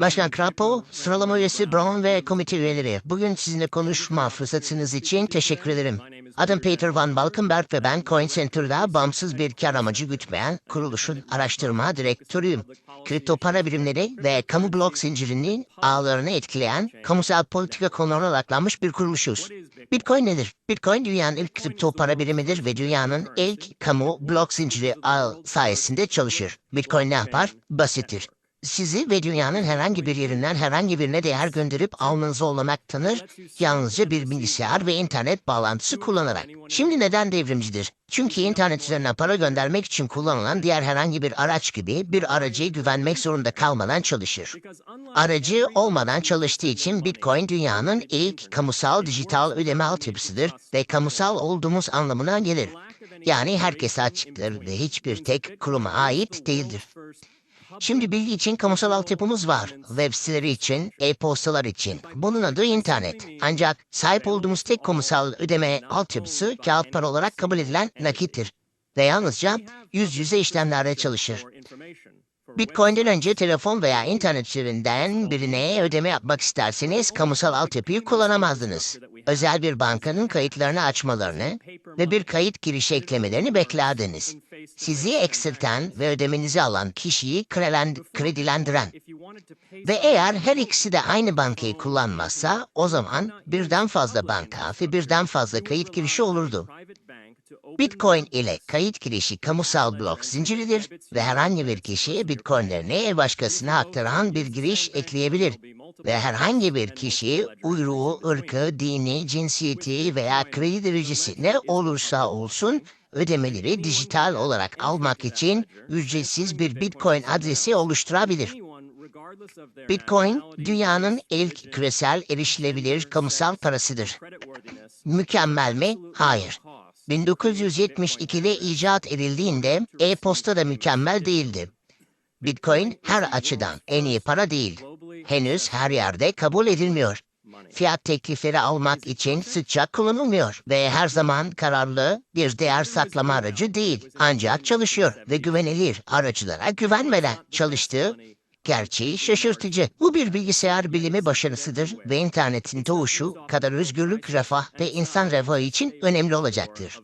Başkan Krapo, sıralama üyesi Brown ve komite üyeleri. Bugün sizinle konuşma fırsatınız için teşekkür ederim. Adım Peter Van Balkenberg ve ben Coin Center'da bağımsız bir kar amacı gütmeyen kuruluşun araştırma direktörüyüm. Kripto para birimleri ve kamu blok zincirinin ağlarını etkileyen kamusal politika konularına odaklanmış bir kuruluşuz. Bitcoin nedir? Bitcoin dünyanın ilk kripto para birimidir ve dünyanın ilk kamu blok zinciri ağı sayesinde çalışır. Bitcoin ne yapar? Basittir sizi ve dünyanın herhangi bir yerinden herhangi birine değer gönderip almanızı olamaktanır yalnızca bir bilgisayar ve internet bağlantısı kullanarak. Şimdi neden devrimcidir? Çünkü internet üzerinden para göndermek için kullanılan diğer herhangi bir araç gibi bir aracıya güvenmek zorunda kalmadan çalışır. Aracı olmadan çalıştığı için Bitcoin dünyanın ilk kamusal dijital ödeme altyapısıdır ve kamusal olduğumuz anlamına gelir. Yani herkese açıktır ve hiçbir tek kuruma ait değildir. Şimdi bilgi için kamusal altyapımız var. Web siteleri için, e-postalar için. Bunun adı internet. Ancak sahip olduğumuz tek kamusal ödeme altyapısı kağıt para olarak kabul edilen nakittir. Ve yalnızca yüz yüze işlemlerde çalışır. Bitcoin'den önce telefon veya internet üzerinden birine ödeme yapmak isterseniz kamusal altyapıyı kullanamazdınız. Özel bir bankanın kayıtlarını açmalarını ve bir kayıt girişi eklemelerini beklerdiniz. Sizi eksilten ve ödemenizi alan kişiyi kredilendiren ve eğer her ikisi de aynı bankayı kullanmazsa o zaman birden fazla banka ve birden fazla kayıt girişi olurdu. Bitcoin ile kayıt girişi kamusal blok zinciridir ve herhangi bir kişi Bitcoin'lerini başkasına aktaran bir giriş ekleyebilir ve herhangi bir kişi uyruğu, ırkı, dini, cinsiyeti veya kredi derecesi ne olursa olsun ödemeleri dijital olarak almak için ücretsiz bir Bitcoin adresi oluşturabilir. Bitcoin, dünyanın ilk küresel erişilebilir kamusal parasıdır. Mükemmel mi? Hayır. 1972'de icat edildiğinde e-posta da mükemmel değildi. Bitcoin her açıdan en iyi para değil. Henüz her yerde kabul edilmiyor. Fiyat teklifleri almak için sıkça kullanılmıyor ve her zaman kararlı bir değer saklama aracı değil. Ancak çalışıyor ve güvenilir aracılara güvenmeden çalıştığı gerçeği şaşırtıcı. Bu bir bilgisayar bilimi başarısıdır ve internetin doğuşu kadar özgürlük, refah ve insan refahı için önemli olacaktır.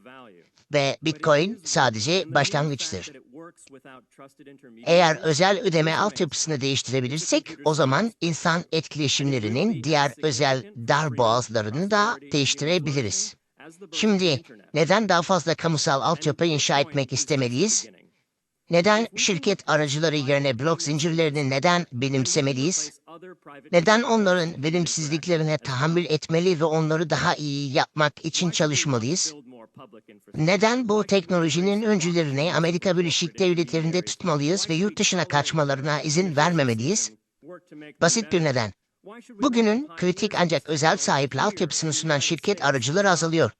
Ve Bitcoin sadece başlangıçtır. Eğer özel ödeme altyapısını değiştirebilirsek o zaman insan etkileşimlerinin diğer özel dar boğazlarını da değiştirebiliriz. Şimdi neden daha fazla kamusal altyapı inşa etmek istemeliyiz? Neden şirket aracıları yerine blok zincirlerini neden benimsemeliyiz? Neden onların verimsizliklerine tahammül etmeli ve onları daha iyi yapmak için çalışmalıyız? Neden bu teknolojinin öncülerini Amerika Birleşik Devletleri'nde tutmalıyız ve yurt dışına kaçmalarına izin vermemeliyiz? Basit bir neden. Bugünün kritik ancak özel sahipli altyapısını sunan şirket aracıları azalıyor.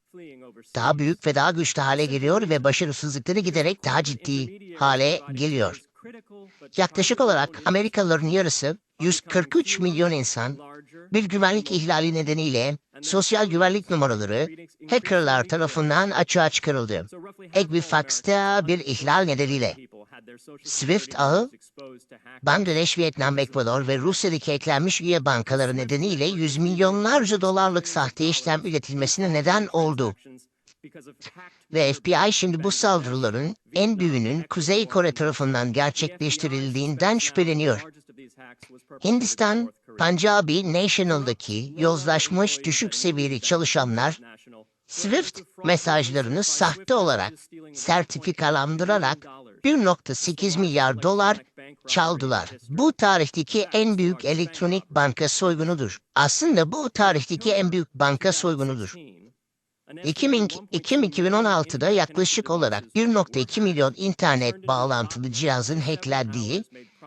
Daha büyük ve daha güçlü hale geliyor ve başarısızlıkları giderek daha ciddi hale geliyor. Yaklaşık olarak Amerikalıların yarısı 143 milyon insan bir güvenlik ihlali nedeniyle sosyal güvenlik numaraları hackerlar tarafından açığa çıkarıldı. Equifax'ta bir ihlal nedeniyle. Swift ağı, Bangladeş, Vietnam, Ekvador ve Rusya'daki eklenmiş üye bankaları nedeniyle yüz milyonlarca dolarlık sahte işlem üretilmesine neden oldu. Ve FBI şimdi bu saldırıların en büyüğünün Kuzey Kore tarafından gerçekleştirildiğinden şüpheleniyor. Hindistan, Punjabi National'daki yozlaşmış düşük seviyeli çalışanlar Swift mesajlarını sahte olarak sertifikalandırarak 1.8 milyar dolar çaldılar. Bu tarihteki en büyük elektronik banka soygunudur. Aslında bu tarihteki en büyük banka soygunudur. 2016'da yaklaşık olarak 1.2 milyon internet bağlantılı cihazın hacklendiği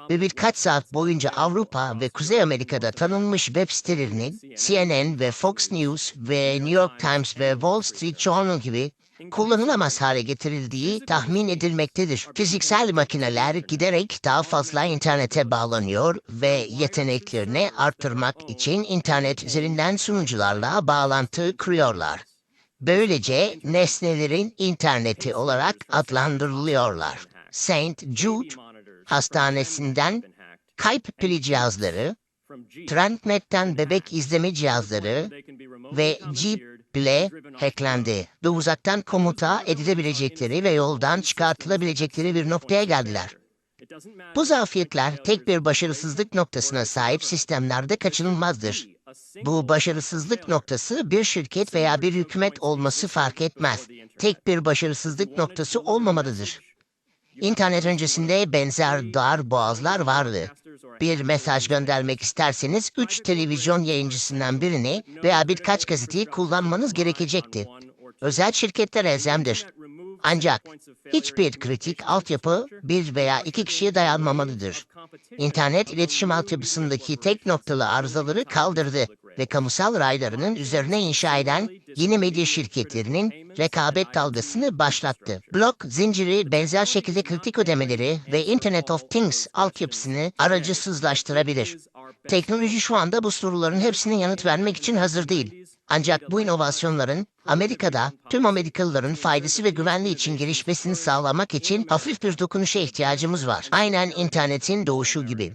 ve birkaç saat boyunca Avrupa ve Kuzey Amerika'da tanınmış web sitelerinin CNN ve Fox News ve New York Times ve Wall Street Journal gibi kullanılamaz hale getirildiği tahmin edilmektedir. Fiziksel makineler giderek daha fazla internete bağlanıyor ve yeteneklerini arttırmak için internet üzerinden sunucularla bağlantı kuruyorlar. Böylece nesnelerin interneti olarak adlandırılıyorlar. Saint Jude hastanesinden Skype pili cihazları, TrendNet'ten bebek izleme cihazları ve Jeep bile hacklendi ve uzaktan komuta edilebilecekleri ve yoldan çıkartılabilecekleri bir noktaya geldiler. Bu zafiyetler tek bir başarısızlık noktasına sahip sistemlerde kaçınılmazdır. Bu başarısızlık noktası bir şirket veya bir hükümet olması fark etmez. Tek bir başarısızlık noktası olmamalıdır. İnternet öncesinde benzer dar boğazlar vardı. Bir mesaj göndermek isterseniz 3 televizyon yayıncısından birini veya birkaç gazeteyi kullanmanız gerekecekti. Özel şirketler elzemdir. Ancak hiçbir kritik altyapı bir veya iki kişiye dayanmamalıdır. İnternet iletişim altyapısındaki tek noktalı arızaları kaldırdı ve kamusal raylarının üzerine inşa eden yeni medya şirketlerinin rekabet dalgasını başlattı. Blok zinciri benzer şekilde kritik ödemeleri ve Internet of Things altyapısını aracısızlaştırabilir. Teknoloji şu anda bu soruların hepsine yanıt vermek için hazır değil. Ancak bu inovasyonların Amerika'da tüm Amerikalıların faydası ve güvenliği için gelişmesini sağlamak için hafif bir dokunuşa ihtiyacımız var. Aynen internetin doğuşu gibi.